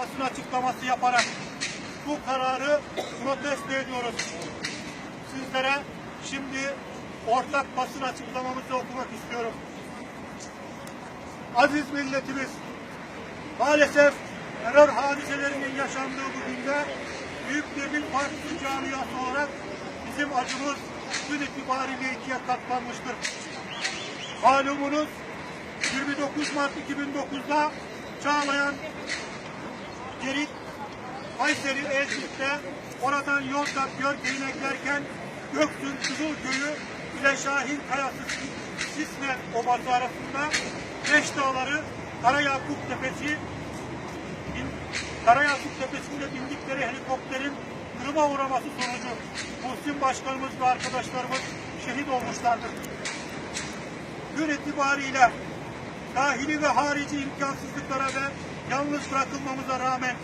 basın açıklaması yaparak bu kararı protesto ediyoruz. Sizlere şimdi ortak basın açıklamamızı okumak istiyorum. Aziz milletimiz, maalesef terör hadiselerinin yaşandığı bu günde büyük bir Birlik Partisi camiası olarak bizim acımız gün itibariyle ikiye katlanmıştır. Malumunuz 29 Mart 2009'da Çağlayan Gerit Kayseri Elçik'te oradan Yozgat Gölge'ine giderken Göksün Kızılköy'ü ile Şahin Kayası Sisne Obası arasında Beş Dağları Karayakup Tepesi Karayakup Tepesi'nde bindikleri helikopterin kırıma uğraması sonucu Muhsin Başkanımız ve arkadaşlarımız şehit olmuşlardır. Gün itibariyle dahili ve harici imkansızlıklara ve yalnız bırakılmamıza rağmen